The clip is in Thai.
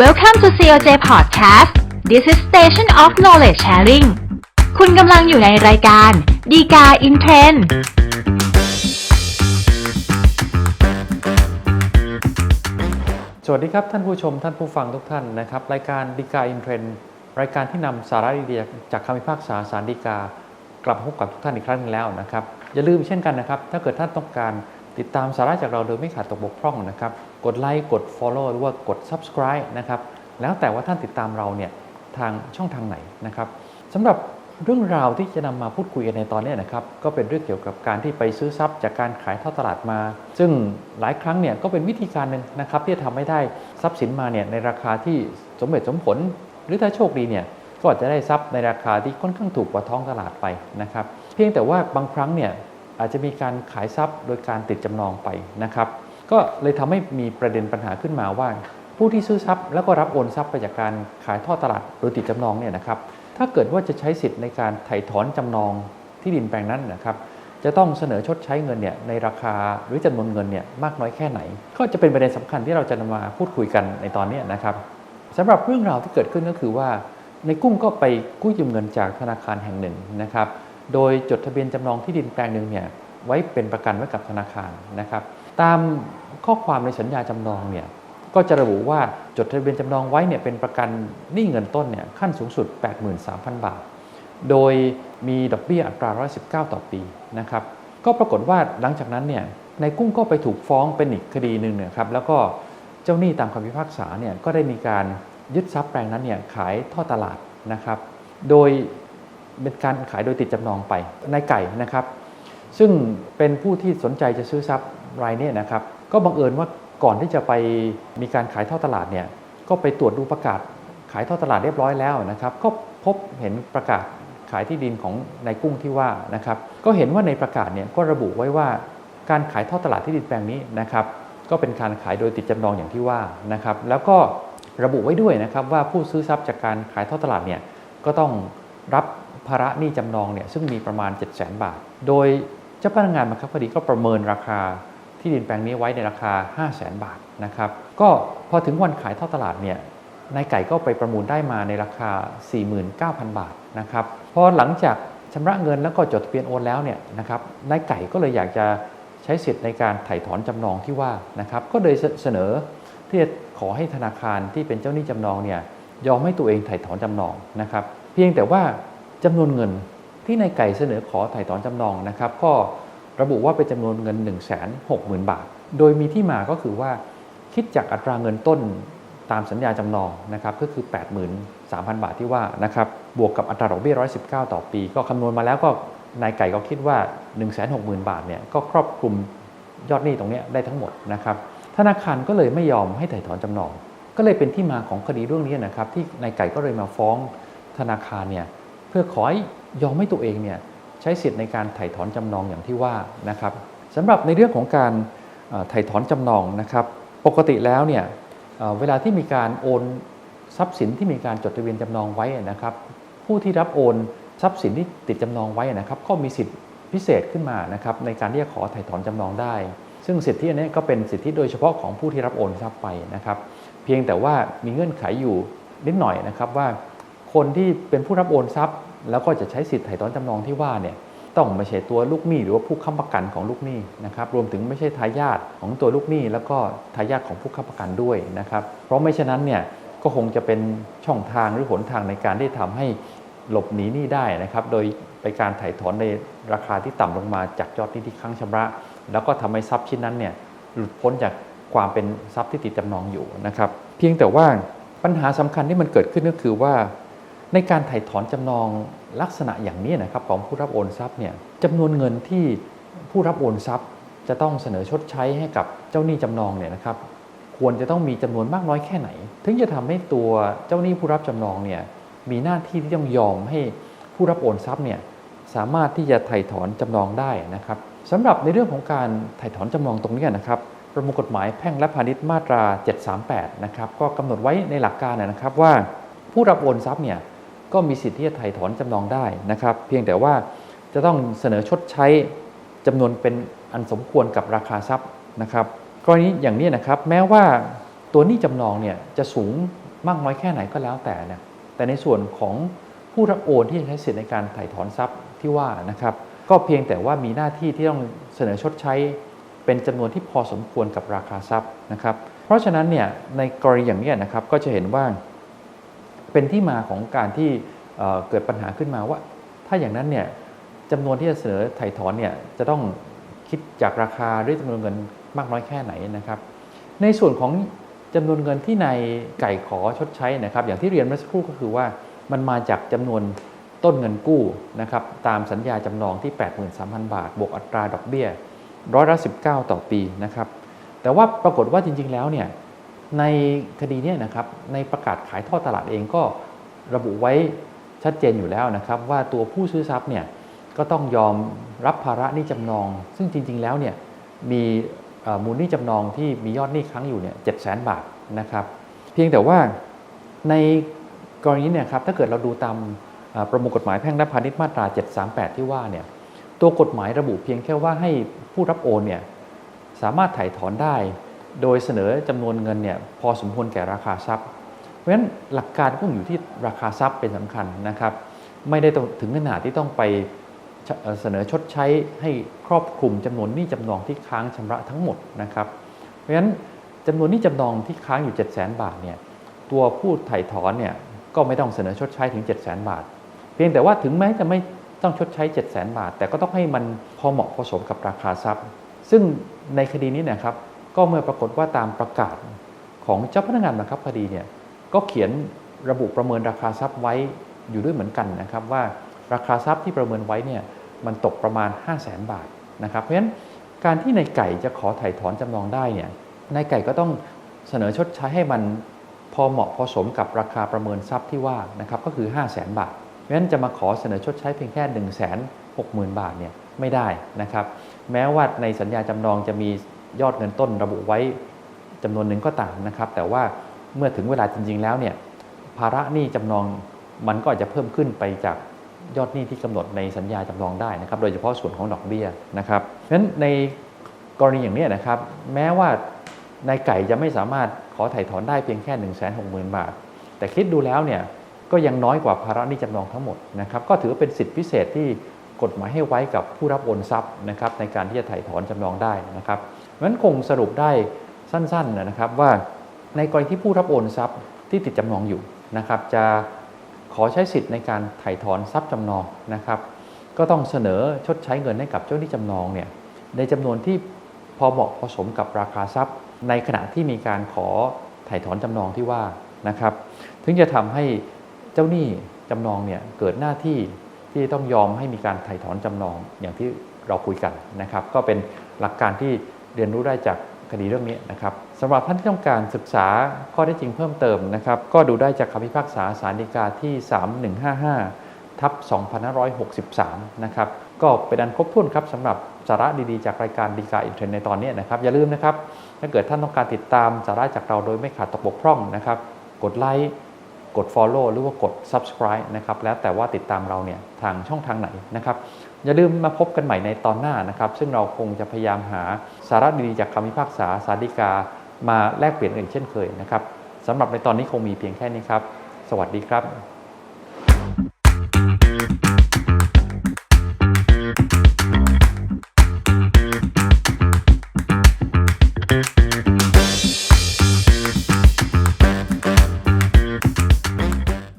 Welcome to COJ Podcast This is Station of Knowledge Sharing คุณกำลังอยู่ในรายการดีกาอินเทรนสวัสดีครับท่านผู้ชมท่านผู้ฟังทุกท่านนะครับ รายการดีกาอินเทรนรายการที่นำสาระดีๆจากคำพิพากษาสารดีกากลับพบกับทุกท่านอีกครั้งหนึงแล้วนะครับ อย่าลืมเช่นกันนะครับ ถ้าเกิดท่านต้องการติดตามสาระจากเราโดยไม่ขาดตกบกพร่องนะครับ กดไลค์กด Follow หรือว่ากด Subscribe นะครับแล้วแต่ว่าท่านติดตามเราเนี่ยทางช่องทางไหนนะครับสำหรับเรื่องราวที่จะนำมาพูดคุยกันในตอนนี้นะครับก็เป็นเรื่องเกี่ยวกับการที่ไปซื้อทรัพย์จากการขายทอดตลาดมา ซึ่งหลายครั้งเนี่ยก็เป็นวิธีการหนึ่งนะครับที่จะทำให้ได้ทรัพย์สินมาเนี่ยในราคาที่สมเหตุสมผล หรือถ้าโชคดีเนี่ยก็อาจจะได้ทรัพย์ในราคาที่ค่อนข้างถูกกว่าท้องตลาดไปนะครับเพียงแต่ว่าบางครั้งเนี่ยอาจจะมีการขายทรัพย์โดยการติดจำนองไปนะครับ ก็เลยทำให้มีประเด็นปัญหาขึ้นมาว่า ผู้ที่ซื้อทรัพย์แล้วก็รับโอนทรัพย์ไปจากการขายทอดตลาดโดยติดจำนองเนี่ยนะครับถ้าเกิดว่าจะใช้สิทธิ์ในการไถ่ถอนจำนองที่ดินแปลงนั้นนะครับจะต้องเสนอชดใช้เงินเนี่ยในราคาหรือจำนวนเงินเนี่ยมากน้อยแค่ไหน ก็จะเป็นประเด็นสำคัญที่เราจะนำมาพูดคุยกันในตอนนี้นะครับสำหรับเรื่องราวที่เกิดขึ้นก็คือว่า ในกุ้งก็ไปกู้ยืมเงินจากธนาคารแห่งหนึ่งนะครับโดยจดทะเบียนจำนองที่ดินแปลงหนึ่งเนี่ยไว้เป็นประกันไว้กับธนาคารนะครับ ตามข้อความในสัญญาจำนองเนี่ยก็จะระบุว่าจดทะเบียนจำนองไว้เนี่ยเป็นประกันหนี้เงินต้นเนี่ยขั้นสูงสุด 83,000 บาท โดยมีดอกเบี้ยอัตรา119ต่อปีนะครับก็ปรากฏว่าหลังจากนั้นเนี่ยนายกุ้งก็ไปถูกฟ้องเป็นอีกคดีหนึ่งเนี่ยครับแล้วก็เจ้าหนี้ตามคำพิพากษาเนี่ยก็ได้มีการยึดทรัพย์แปลงนั้นเนี่ยขายท่อตลาดนะครับ โดยเป็นการขายโดยติดจำนองไปนายไก่นะครับ ซึ่งเป็นผู้ที่สนใจจะซื้อทรัพย์ รายนี้นะครับก็บังเอิญว่าก่อนที่จะไปมีการขายท่อตลาดเนี่ยก็ไปตรวจดูประกาศขายท่อตลาดเรียบร้อยแล้วนะครับก็พบเห็นประกาศขายที่ดินของนายกุ้งที่ว่านะครับก็เห็นว่าในประกาศเนี่ยก็ระบุไว้ว่าการขายท่อตลาดที่ดินแปลงนี้นะครับก็เป็นการขายโดยติดจำนองอย่างที่ว่านะครับแล้วก็ระบุไว้ด้วยนะครับว่าผู้ซื้อทรัพย์จากการขายท่อตลาดเนี่ยก็ต้องรับภาระหนี้จำนองเนี่ยซึ่งมีประมาณ 7 0 0 0 0 0 บาท โดยเจ้าพนักงานบังคับคดีก็ประเมินราคา ที่ดินแปลงนี้ไว้ในราคา 5 0 0 0 0 0บาทนะครับก็พอถึงวันขายท่อตลาดเนี่ยนายไก่ก็ไปประมูลได้มาในราคา 49,000 บาทนะครับพอหลังจากชำระเงินแล้วก็จดทะเบียนโอนแล้วเนี่ยนะครับนายไก่ก็เลยอยากจะใช้สิทธิ์ในการไถ่ถอนจำนองที่ว่านะครับก็เลยเสนอที่จะขอให้ธนาคารที่เป็นเจ้าหนี้จำนองเนี่ยยอมให้ตัวเองไถ่ถอนจำนองนะครับเพียงแต่ว่าจำนวนเงินที่นายไก่เสนอขอไถ่ถอนจำนองนะครับก็ ระบุว่าเป็นจำนวนเงิน 1 6 0 0 0 0 บาท โดยมีที่มาก็คือว่าคิดจากอัตราเงินต้นตามสัญญาจำนองนะครับก็คือ 83,000 บาทที่ว่านะครับบวกกับอัตราดอกเบี้ย 119 ต่อปี ก็คำนวณมาแล้วก็นายไก่ก็คิดว่า 160,000 บาทเนี่ยก็ครอบคลุมยอดหนี้ตรงนี้ได้ทั้งหมดนะครับธนาคารก็เลยไม่ยอมให้ถ่ายถอนจำนอง ก็เลยเป็นที่มาของคดีเรื่องนี้นะครับที่นายไก่ก็เลยมาฟ้องธนาคารเนี่ยเพื่อขอให้ยอมให้ตัวเองเนี่ย ใช้สิทธิ์ในการไถ่ถอนจำนองอย่างที่ว่านะครับสำหรับในเรื่องของการเอ่อไถ่ถอนจำนองนะครับ ปกติแล้วเนี่ยเอ่อเวลาที่มีการโอนทรัพย์สินที่มีการจดทะเบียนจำนองไว้นะครับ ผู้ที่รับโอนทรัพย์สินที่ติดจำนองไว้นะครับ ก็มีสิทธิพิเศษขึ้นมานะครับในการที่จะขอไถ่ถอนจำนองได้ ซึ่งสิทธิอันนี้ก็เป็นสิทธิโดยเฉพาะของผู้ที่รับโอนทรัพย์ไปนะครับ เพียงแต่ว่ามีเงื่อนไขอยู่นิดหน่อยนะครับว่าคนที่เป็นผู้รับโอนทรัพย์ แล้วก็จะใช้สิทธิ์ไถ่ถอนจำนองที่ว่าเนี่ยต้องไม่ใช่ตัวลูกหนี้หรือว่าผู้ค้ำประกันของลูกหนี้นะครับรวมถึงไม่ใช่ทายาทของตัวลูกหนี้ แล้วก็ทายาทของผู้ค้ำประกันด้วยนะครับเพราะไม่เช่นนั้นเนี่ยก็คงจะเป็นช่องทางหรือหนทางในการที่ทำให้หลบหนีหนี้ได้นะครับโดยไปการไถ่ถอนในราคาที่ต่ำลงมาจากยอดหนี้ที่ค้างชำระ แล้วก็ทำให้ทรัพย์ชิ้นนั้นเนี่ยหลุดพ้นจากความเป็นทรัพย์ที่ติดจำนองอยู่นะครับเพียงแต่ว่าปัญหาสำคัญที่มันเกิดขึ้นก็คือว่า ในการถ่ายถอนจำนองลักษณะอย่างนี้นะครับของผู้รับโอนทรัพย์เนี่ยจำนวนเงินที่ผู้รับโอนทรัพย์ จะต้องเสนอชดใช้ให้กับเจ้าหนี้จำนองเนี่ยนะครับควรจะต้องมีจำนวนมากน้อยแค่ไหน ถึงจะทำให้ตัวเจ้าหนี้ผู้รับจำนองเนี่ยมีหน้าที่ที่ต้องยอมให้ผู้รับโอนทรัพย์เนี่ยสามารถที่จะไถ่ถอนจำนองได้นะครับสำหรับในเรื่องของการไถ่ถอนจำนองตรงนี้นะครับ ประมวลกฎหมายแพ่งและพาณิชย์มาตรา 738 นะครับก็กำหนดไว้ในหลักการนะครับว่าผู้รับโอนทรัพย์เนี่ย ก็มีสิทธิ์ที่จะไถ่ถอนจำนองได้นะครับ เพียงแต่ว่าจะต้องเสนอชดใช้จำนวนเป็นอันสมควรกับราคาทรัพย์นะครับกรณีอย่างนี้นะครับแม้ว่าตัวหนี้จำนองเนี่ยจะสูงมากน้อยแค่ไหนก็แล้วแต่นี่ยแต่ในส่วนของผู้รับโอนที่จะใช้สิทธิในการถ่ายถอนทรัพย์ที่ว่านะครับก็เพียงแต่ว่ามีหน้าที่ที่ต้องเสนอชดใช้ เป็นจำนวนที่พอสมควรกับราคาทรัพย์นะครับเพราะฉะนั้นเนี่ยในกรณีอย่างนี้นะครับก็จะเห็นว่า เป็นที่มาของการที่เเกิดปัญหาขึ้นมาว่า ถ้าอย่างนั้นเนี่ยจำนวนที่จะเสนอไถ่ถอนเนี่ยจะต้องคิดจากราคาหรือจำนวนเงินมากน้อยแค่ไหนนะครับ ในส่วนของจำนวนเงินที่นายไก่ขอชดใช้นะครับ อย่างที่เรียนเมื่อสักครู่ก็คือว่ามันมาจากจำนวนต้นเงินกู้นะครับตามสัญญาจำนองที่ 83,000 บาท บวกอัตราดอกเบี้ยร้อยละ19 ต่อปีนะครับ แต่ว่าปรากฏว่าจริง ๆ แล้วเนี่ย ในคดีนี้นะครับในประกาศขายท่อตลาดเองก็ระบุไว้ชัดเจนอยู่แล้วนะครับ ว่าตัวผู้ซื้อทรัพย์เนี่ยก็ต้องยอมรับภาระหนี้จำนอง ซึ่งจริง ๆ แล้วเนี่ยมีมูลหนี้จำนองที่มียอดหนี้ค้างอยู่เนี่ยเจ็ดแสนบาทนะครับเพียงแต่ว่าในกรณีเนี่ยครับถ้าเกิดเราดูตามประมวลกฎหมายแพ่งและพาณิชย์มาตรา 738 ที่ว่าเนี่ยตัวกฎหมายระบุเพียงแค่ว่าให้ผู้รับโอนเนี่ยสามารถถ่ายถอนได้ โดยเสนอจำนวนเงินเนี่ยพอสมควรแก่ราคาทรัพย์ เพราะฉะนั้นหลักการก็อยู่ที่ราคาทรัพย์เป็นสำคัญนะครับ ไม่ได้ถึงขนาดที่ต้องไปเสนอชดใช้ให้ครอบคลุมจำนวนหนี้จำนองที่ค้างชำระทั้งหมดนะครับ เพราะฉะนั้นจำนวนหนี้จำนองที่ค้างอยู่ 7 0 0 0 0 0 บาทเนี่ยตัวผู้ถ่ายถอนเนี่ยก็ไม่ต้องเสนอชดใช้ถึง 7 0 0 0 0 0 บาท เพียงแต่ว่าถึงแม้จะไม่ต้องชดใช้ 7 0 0 0 0 0 บาท แต่ก็ต้องให้มันพอเหมาะพอสมกับราคาทรัพย์ ซึ่งในคดีนี้นะครับ ก็เมื่อปรากฏว่าตามประกาศของเจ้าพนักงานบังคับคดีเนี่ยก็เขียนระบุประเมินราคาทรัพย์ไว้อยู่ด้วยเหมือนกันนะครับว่าราคาทรัพย์ที่ประเมินไว้เนี่ยมันตกประมาณ 5 0 0แสนบาทนะครับเพราะฉะนั้นการที่นายไก่จะขอถ่ายถอนจำนองได้เนี่ยนายไก่ก็ต้องเสนอชดใช้ให้มันพอเหมาะพอสมกับราคาประเมินทรัพย์ที่ว่านะครับก็คือ 5 0 0แสนบาท เพราะฉะนั้นจะมาขอเสนอชดใช้เพียงแค่ 1 6 0 0 0 0 บาทเนี่ยไม่ได้นะครับแม้ว่าในสัญญาจำนองจะมี ยอดเงินต้นระบุไว้จำนวนหนึ่งก็ตามนะครับ แต่ว่าเมื่อถึงเวลาจริง ๆ แล้วเนี่ยภาระหนี้จำนองมันก็อาจจะเพิ่มขึ้นไปจากยอดหนี้ที่กำหนดในสัญญาจำนองได้นะครับ โดยเฉพาะส่วนของดอกเบี้ยนะครับเพราะฉะนั้นในกรณีอย่างนี้นะครับ แม้ว่านายไก่จะไม่สามารถขอถ่ายถอนได้เพียงแค่ 1 6 0 0 0 0 บาท แต่คิดดูแล้วเนี่ยก็ยังน้อยกว่าภาระหนี้จำนองทั้งหมดนะครับ ก็ถือเป็นสิทธิพิเศษที่ กฎหมายให้ไว้กับผู้รับโอนทรัพย์นะครับในการที่จะถ่ายถอนจำนองได้นะครับเพราะฉะนั้นคงสรุปได้สั้นๆนะครับว่าในกรณีที่ผู้รับโอนทรัพย์ที่ติดจำนองอยู่นะครับ จะขอใช้สิทธิ์ในการถ่ายถอนทรัพย์จำนองนะครับ ก็ต้องเสนอชดใช้เงินให้กับเจ้าหนี้จำนองเนี่ยในจำนวนที่พอเหมาะพอสมกับราคาทรัพย์ ในขณะที่มีการขอถ่ายถอนจำนองที่ว่านะครับ ถึงจะทำให้เจ้าหนี้จำนองเนี่ยเกิดหน้าที่ ที่ต้องยอมให้มีการถ่ายถอนจำนองอย่างที่เราคุยกันนะครับ ก็เป็นหลักการที่เรียนรู้ได้จากคดีเรื่องนี้นะครับสำหรับท่านที่ต้องการศึกษาข้อเท็จจริงเพิ่มเติมนะครับ ก็ดูได้จากคำพิพากษาศาลฎีกาที่ 3155 ทับ 2563 นะครับ ก็เป็นอันครบถ้วนครับสำหรับสาระดีๆ จากรายการดีกาอินเทรนในตอนนี้นะครับ อย่าลืมนะครับ ถ้าเกิดท่านต้องการติดตามสาระจากเราโดยไม่ขาดตกบกพร่องนะครับ กดไลค์ กด Follow หรือว่ากด Subscribe นะครับแล้วแต่ว่าติดตามเราเนี่ยทางช่องทางไหนนะครับอย่าลืมมาพบกันใหม่ในตอนหน้านะครับ ซึ่งเราคงจะพยายามหาสาระดีๆจากคำพิพากษาสารฎกา มาแลกเปลี่ยนกันเช่นเคยนะครับสำหรับในตอนนี้คงมีเพียงแค่นี้ครับ สวัสดีครับ